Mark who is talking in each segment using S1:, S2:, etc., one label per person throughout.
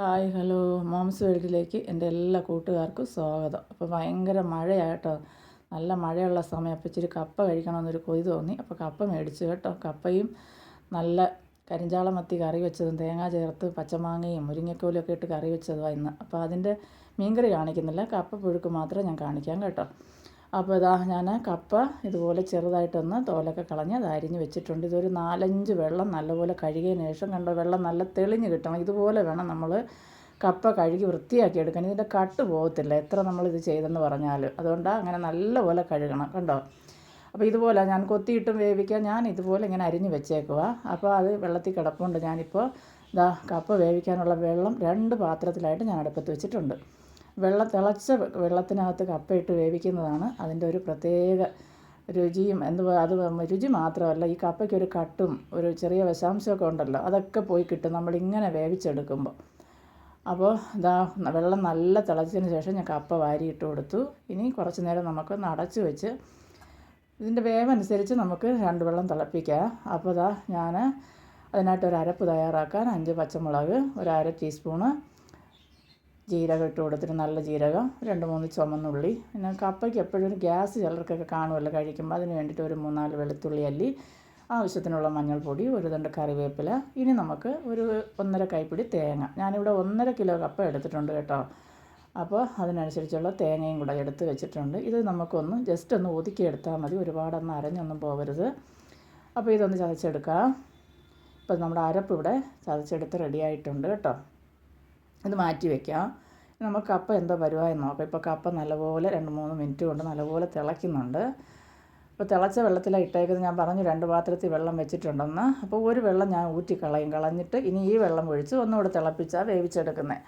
S1: Hi hello. Moms വേൾഡിലേക്ക് എന്റെ എല്ലാ കൂട്ടുകാർക്കും സ്വാഗതം. അപ്പോൾ ഭയങ്കര മഴയായിട്ടോ നല്ല മഴയുള്ള സമയം. അപ്പോൾ ഇച്ചിരി കപ്പ കഴിക്കണമെന്നൊരു കൊതി തോന്നി. അപ്പോൾ കപ്പ മേടിച്ചു കേട്ടോ. കപ്പയും നല്ല കരിഞ്ചാളം മത്തി കറി വെച്ചതും തേങ്ങ ചേർത്ത് പച്ചമാങ്ങയും മുരിങ്ങക്കോലും ഒക്കെ ഇട്ട് കറി വെച്ചതുമാണ് ഇന്ന്. അപ്പോൾ അതിന്റെ മീൻകറി കാണിക്കുന്നില്ല. കപ്പ പുഴുക്ക് മാത്രമേ ഞാൻ കാണിക്കാം കേട്ടോ. അപ്പോൾ ഇതാ ഞാൻ കപ്പ ഇതുപോലെ ചെറുതായിട്ടൊന്ന് തോലൊക്കെ കളഞ്ഞ് അത് അരിഞ്ഞ് വെച്ചിട്ടുണ്ട്. ഇതൊരു നാലഞ്ച് വെള്ളം നല്ലപോലെ കഴുകിയതിന് ശേഷം കണ്ടോ വെള്ളം നല്ല തെളിഞ്ഞ് കിട്ടണം. ഇതുപോലെ വേണം നമ്മൾ കപ്പ കഴുകി വൃത്തിയാക്കി എടുക്കാൻ. ഇതിന്റെ കട്ട് പോകത്തില്ല എത്ര നമ്മൾ ഇത് ചെയ്തെന്ന് പറഞ്ഞാലും അതുകൊണ്ട് അങ്ങനെ നല്ലപോലെ കഴുകണം കണ്ടോ? അപ്പോൾ ഇതുപോലെ ഞാൻ കൊത്തിയിട്ടും വേവിക്കാൻ ഞാൻ ഇതുപോലെ ഇങ്ങനെ അരിഞ്ഞ് വെച്ചേക്കുക അപ്പോൾ അത് വെള്ളത്തിൽ കിടപ്പുണ്ട്. ഞാനിപ്പോൾ ഇതാ കപ്പ വേവിക്കാനുള്ള വെള്ളം രണ്ട് പാത്രത്തിലായിട്ട് ഞാൻ അടുപ്പത്ത് വെച്ചിട്ടുണ്ട്. വെള്ളം തിളച്ച വെള്ളത്തിനകത്ത് കപ്പയിട്ട് വേവിക്കുന്നതാണ് അതിന്റെ ഒരു പ്രത്യേക രുചിയും എന്തുവാ അത് രുചി മാത്രമല്ല ഈ കപ്പയ്ക്കൊരു കട്ടും ഒരു ചെറിയ വിഷാംശമൊക്കെ ഉണ്ടല്ലോ അതൊക്കെ പോയി കിട്ടും നമ്മളിങ്ങനെ വേവിച്ചെടുക്കുമ്പോൾ അപ്പോൾ ഇതാ വെള്ളം നല്ല തിളച്ചതിന് ശേഷം ഞാൻ കപ്പ വാരിയിട്ട് കൊടുത്തു. ഇനി കുറച്ച് നേരം നമുക്ക് അടച്ച് വെച്ച് ഇതിന്റെ വേവനുസരിച്ച് നമുക്ക് രണ്ട് വെള്ളം തിളപ്പിക്കാം. അപ്പോൾ ഇതാ ഞാൻ അതിനായിട്ട് ഒരു അരപ്പ് തയ്യാറാക്കാൻ അഞ്ച് പച്ചമുളക് ഒരു അര ടീസ്പൂണ് ജീരകം ഇട്ട് കൊടുത്തിട്ട് നല്ല ജീരകം രണ്ട് മൂന്ന് ചുമന്നുള്ളി പിന്നെ കപ്പയ്ക്ക് എപ്പോഴും ഒരു ഗ്യാസ് ചിലർക്കൊക്കെ കാണുമല്ലോ കഴിക്കുമ്പോൾ. അതിന് വേണ്ടിയിട്ട് ഒരു മൂന്നാൽ വെളുത്തുള്ളി അല്ലി ആവശ്യത്തിനുള്ള മഞ്ഞൾപ്പൊടി ഒരു തണ്ട് കറിവേപ്പില ഇനി നമുക്ക് ഒരു ഒന്നര കൈപ്പിടി തേങ്ങ. ഞാനിവിടെ ഒന്നര കിലോ കപ്പ എടുത്തിട്ടുണ്ട് കേട്ടോ. അപ്പോൾ അതിനനുസരിച്ചുള്ള തേങ്ങയും കൂടെ എടുത്ത് വെച്ചിട്ടുണ്ട്. ഇത് നമുക്കൊന്ന് ജസ്റ്റ് ഒന്ന് ഒതുക്കിയെടുത്താൽ മതി. ഒരുപാടൊന്നും അരഞ്ഞൊന്നും പോകരുത്. അപ്പോൾ ഇതൊന്ന് ചതച്ചെടുക്കാം. ഇപ്പം നമ്മുടെ അരപ്പ് ഇവിടെ ചതച്ചെടുത്ത് റെഡിയായിട്ടുണ്ട് കേട്ടോ. ഇത് മാറ്റി വെക്കാം. നമുക്ക് കപ്പ എന്താ പരിവായെന്ന് നോക്കാം. ഇപ്പോൾ കപ്പ നല്ലപോലെ രണ്ട് മൂന്ന് മിനിറ്റ് കൊണ്ട് നല്ലപോലെ തിളയ്ക്കുന്നുണ്ട്. അപ്പോൾ തിളച്ച വെള്ളത്തിലാണ് ഇട്ടേക്കുന്നത്. ഞാൻ പറഞ്ഞു രണ്ട് പാത്രത്തിൽ വെള്ളം വെച്ചിട്ടുണ്ടെന്ന്. അപ്പോൾ ഒരു വെള്ളം ഞാൻ ഊറ്റി കളയും. കളഞ്ഞിട്ട് ഇനി ഈ വെള്ളം ഒഴിച്ച് ഒന്നുകൂടെ തിളപ്പിച്ചാൽ വേവിച്ചെടുക്കുന്നത്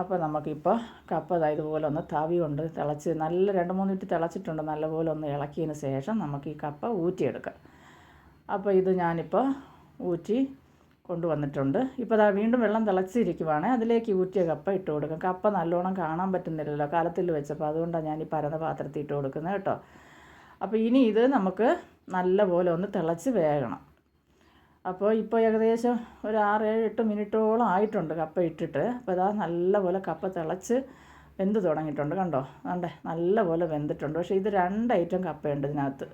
S1: അപ്പോൾ നമുക്കിപ്പോൾ കപ്പ ഇതുപോലെ ഒന്ന് തവി കൊണ്ട് തിളച്ച് നല്ല രണ്ട് മൂന്ന് മിനിറ്റ് തിളച്ചിട്ടുണ്ട്. നല്ലപോലെ ഒന്ന് ഇളക്കിയതിന് ശേഷം നമുക്ക് ഈ കപ്പ ഊറ്റിയെടുക്കാം. അപ്പോൾ ഇത് ഞാനിപ്പോൾ ഊറ്റി കൊണ്ടുവന്നിട്ടുണ്ട്. ഇപ്പോൾ അതാ വീണ്ടും വെള്ളം തിളച്ചിരിക്കുവാണ്. അതിലേക്ക് ഊറ്റിയ കപ്പ ഇട്ട് കൊടുക്കും. കപ്പ നല്ലോണം കാണാൻ പറ്റുന്നില്ലല്ലോ കാലത്തിൽ വെച്ചപ്പോൾ അതുകൊണ്ടാണ് ഞാൻ ഈ പരന്ന പാത്രത്തിൽ ഇട്ട് കൊടുക്കുന്നത് കേട്ടോ. അപ്പോൾ ഇനി ഇത് നമുക്ക് നല്ലപോലെ ഒന്ന് തിളച്ച് വേകണം. അപ്പോൾ ഇപ്പോൾ ഏകദേശം ഒരു ആറ് ഏഴ് എട്ട് മിനിറ്റോളം ആയിട്ടുണ്ട് കപ്പ ഇട്ടിട്ട്. അപ്പോൾ ഇതാ നല്ലപോലെ കപ്പ തിളച്ച് വെന്ത് തുടങ്ങിയിട്ടുണ്ട് കണ്ടോ? കണ്ടേ? നല്ലപോലെ വെന്തിട്ടുണ്ട്. പക്ഷേ ഇത് രണ്ട് ഐറ്റം കപ്പയുണ്ട് ഇതിനകത്ത്.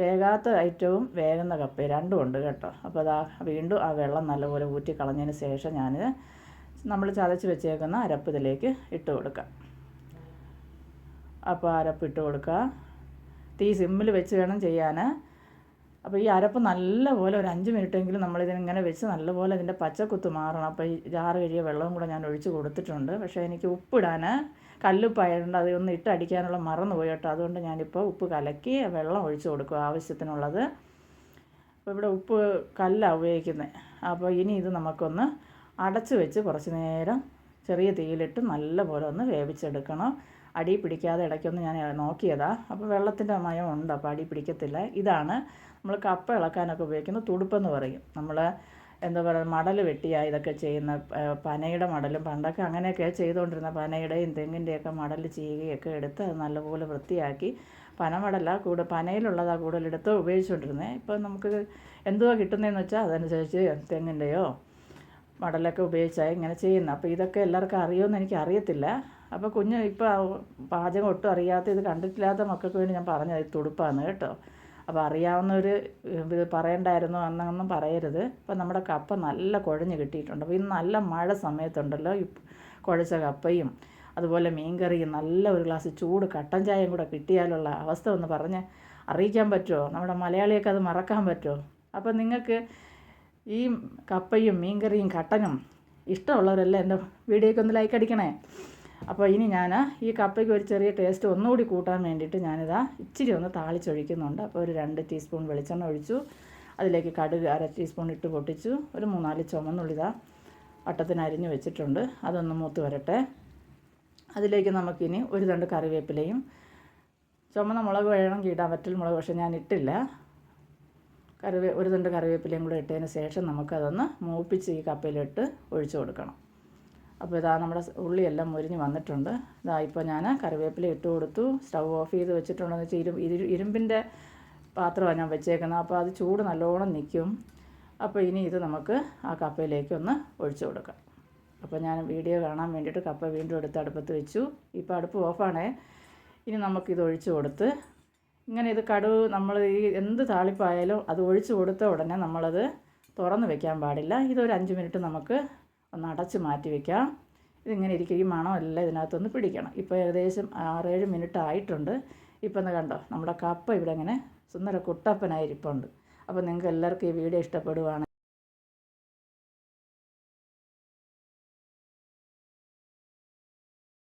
S1: വേകാത്ത ഐറ്റവും വേകുന്ന കപ്പയും രണ്ടും ഉണ്ട് കേട്ടോ. അപ്പോൾ അതാ വീണ്ടും ആ വെള്ളം നല്ലപോലെ ഊറ്റി കളഞ്ഞതിന് ശേഷം ഞാൻ നമ്മൾ ചതച്ച് വെച്ചേക്കുന്ന അരപ്പ് ഇതിലേക്ക് ഇട്ട് കൊടുക്കാം. അപ്പോൾ അരപ്പ് ഇട്ട് കൊടുക്കുക തീ സിമ്മിൽ വെച്ച് വേണം ചെയ്യാൻ അപ്പോൾ ഈ അരപ്പ് നല്ലപോലെ ഒരു അഞ്ച് മിനിറ്റെങ്കിലും നമ്മളിതിങ്ങനെ വെച്ച് നല്ലപോലെ ഇതിന്റെ പച്ചക്കുത്ത് മാറണം. അപ്പോൾ ഈ ജാറ് കഴിയ വെള്ളവും കൂടെ ഞാൻ ഒഴിച്ച് കൊടുത്തിട്ടുണ്ട്. പക്ഷേ എനിക്ക് ഉപ്പിടാൻ കല്ലുപ്പായതുകൊണ്ട് ഒന്ന് ഇട്ട് അടിക്കാനുള്ള മറന്നു പോയി കേട്ടോ. അതുകൊണ്ട് ഞാനിപ്പോൾ ഉപ്പ് കലക്കി വെള്ളം ഒഴിച്ച് കൊടുക്കും ആവശ്യത്തിനുള്ളത്. അപ്പോൾ ഇവിടെ ഉപ്പ് കല്ലാണ് ഉപയോഗിക്കുന്നത്. അപ്പോൾ ഇനി ഇത് നമുക്കൊന്ന് അടച്ച് വെച്ച് കുറച്ച് നേരം ചെറിയ തീയിലിട്ട് നല്ലപോലെ ഒന്ന് വേവിച്ചെടുക്കണം. അടി പിടിക്കാതെ ഇടയ്ക്കൊന്ന് ഞാൻ നോക്കിയതാണ് അപ്പോൾ വെള്ളത്തിന്റെ മയം ഉണ്ട് അപ്പോൾ അടി പിടിക്കത്തില്ല. ഇതാണ് നമ്മൾ കപ്പ ഇളക്കാനൊക്കെ ഉപയോഗിക്കുന്ന തുടുപ്പെന്ന് പറയും. നമ്മൾ എന്താ പറയുക മടൽ വെട്ടിയാ ഇതൊക്കെ ചെയ്യുന്ന പനയുടെ മടലും പണ്ടൊക്കെ അങ്ങനെയൊക്കെ ചെയ്തുകൊണ്ടിരുന്ന പനയുടെയും തെങ്ങിന്റെയൊക്കെ മടൽ ചീകയൊക്കെ എടുത്ത് അത് നല്ലപോലെ വൃത്തിയാക്കി പനമടല കൂടെ പനയിലുള്ളതാണ് കൂടുതലെടുത്ത് ഉപയോഗിച്ചുകൊണ്ടിരുന്നത് ഇപ്പോൾ നമുക്ക് എന്തുവാ കിട്ടുന്നതെന്ന് വെച്ചാൽ അതനുസരിച്ച് തെങ്ങിന്റെയോ മടലൊക്കെ ഉപയോഗിച്ചാൽ ഇങ്ങനെ ചെയ്യുന്നത് അപ്പോൾ ഇതൊക്കെ എല്ലാവർക്കും അറിയുമെന്ന് എനിക്ക് അറിയത്തില്ല. അപ്പോൾ കുഞ്ഞ് ഇപ്പോൾ പാചകം ഒട്ടും അറിയാത്ത ഇത് കണ്ടിട്ടില്ലാത്ത മക്കൾക്ക് വേണ്ടി ഞാൻ പറഞ്ഞത് തുടുപ്പാണ് കേട്ടോ. അപ്പോൾ അറിയാവുന്നവർ ഇത് പറയണ്ടായിരുന്നു എന്നൊന്നും പറയരുത്. അപ്പോൾ നമ്മുടെ കപ്പ നല്ല കുഴഞ്ഞ് കിട്ടിയിട്ടുണ്ട്. അപ്പോൾ ഇന്ന് നല്ല മഴ സമയത്തുണ്ടല്ലോ ഈ കുഴച്ച കപ്പയും അതുപോലെ മീൻകറിയും നല്ല ഒരു ഗ്ലാസ് ചൂട് കട്ടൻ ചായയും കൂടെ കിട്ടിയാലുള്ള അവസ്ഥ ഒന്ന് പറഞ്ഞ് അറിയിക്കാൻ പറ്റുമോ നമ്മുടെ മലയാളിയൊക്കെ അത് മറക്കാൻ പറ്റുമോ അപ്പോൾ നിങ്ങൾക്ക് ഈ കപ്പയും മീൻകറിയും കട്ടനും ഇഷ്ടമുള്ളവരല്ലേ എന്റെ വീഡിയോയ്ക്ക് ഒന്ന് ലൈക്ക് അടിക്കണേ. അപ്പോൾ ഇനി ഞാൻ ഈ കപ്പയ്ക്ക് ഒരു ചെറിയ ടേസ്റ്റ് ഒന്നുകൂടി കൂട്ടാൻ വേണ്ടിയിട്ട് ഞാനിതാ ഇച്ചിരി ഒന്ന് താളിച്ചൊഴിക്കുന്നുണ്ട്. അപ്പോൾ ഒരു രണ്ട് ടീസ്പൂൺ വെളിച്ചെണ്ണ ഒഴിച്ചു. അതിലേക്ക് കടുക് അര ടീസ്പൂൺ ഇട്ട് പൊട്ടിച്ചു. ഒരു മൂന്നാൽ ചുമന്നുള്ളിതാ വട്ടത്തിന് അരിഞ്ഞു വെച്ചിട്ടുണ്ട്. അതൊന്ന് മൂത്ത് വരട്ടെ. അതിലേക്ക് നമുക്കിനി ഒരു രണ്ട് കറിവേപ്പിലയും ചുമന്ന മുളക് വേണമെങ്കിൽ ഇടാൻ വറ്റൽ മുളക് പക്ഷേ ഞാൻ ഇട്ടില്ല. കറിവേ ഒരു തണ്ട് കറിവേപ്പിലയും കൂടെ ഇട്ടതിന് ശേഷം നമുക്കതൊന്ന് മൂപ്പിച്ച് ഈ കപ്പയിലിട്ട് ഒഴിച്ചു കൊടുക്കണം. അപ്പോൾ ഇതാ നമ്മുടെ ഉള്ളിയെല്ലാം മുരിഞ്ഞ് വന്നിട്ടുണ്ട്. ഇതാ ഇപ്പോൾ ഞാൻ കറിവേപ്പില ഇട്ട് കൊടുത്തു. സ്റ്റൗ ഓഫ് ചെയ്ത് വെച്ചിട്ടുണ്ടെന്ന് വെച്ചാൽ ഇരു ഇരു ഇരുമ്പിന്റെ പാത്രമാണ് ഞാൻ വെച്ചേക്കുന്നത് അപ്പോൾ അത് ചൂട് നല്ലോണം നിൽക്കും അപ്പോൾ ഇനി ഇത് നമുക്ക് ആ കപ്പയിലേക്കൊന്ന് ഒഴിച്ചു കൊടുക്കാം. അപ്പോൾ ഞാൻ വീഡിയോ കാണാൻ വേണ്ടിയിട്ട് കപ്പ വീണ്ടും എടുത്ത് അടുപ്പത്ത് വെച്ചു. ഇപ്പോൾ അടുപ്പ് ഓഫാണേ ഇനി നമുക്കിത് ഒഴിച്ചു കൊടുത്ത് ഇങ്ങനെ ഇത് കടുവ് നമ്മൾ ഈ എന്ത് താളിപ്പായാലും അത് ഒഴിച്ചു കൊടുത്ത ഉടനെ നമ്മളത് തുറന്ന് വെക്കാൻ പാടില്ല. ഇതൊരു അഞ്ച് മിനിറ്റ് നമുക്ക് ഒന്ന് അടച്ച് മാറ്റി വെക്കാം ഇതിങ്ങനെ ഇരിക്കും ഈ മണമെല്ലാം ഇതിനകത്തൊന്ന് പിടിക്കണം. ഇപ്പോൾ ഏകദേശം ആറേഴ് മിനിറ്റ് ആയിട്ടുണ്ട്. ഇപ്പം ഒന്ന് കണ്ടോ? നമ്മുടെ കപ്പ ഇവിടെ ഇങ്ങനെ സുന്ദര കുട്ടപ്പനായിരിപ്പുണ്ട് അപ്പോൾ നിങ്ങൾക്ക് എല്ലാവർക്കും ഈ വീഡിയോ ഇഷ്ടപ്പെടുവാണ്.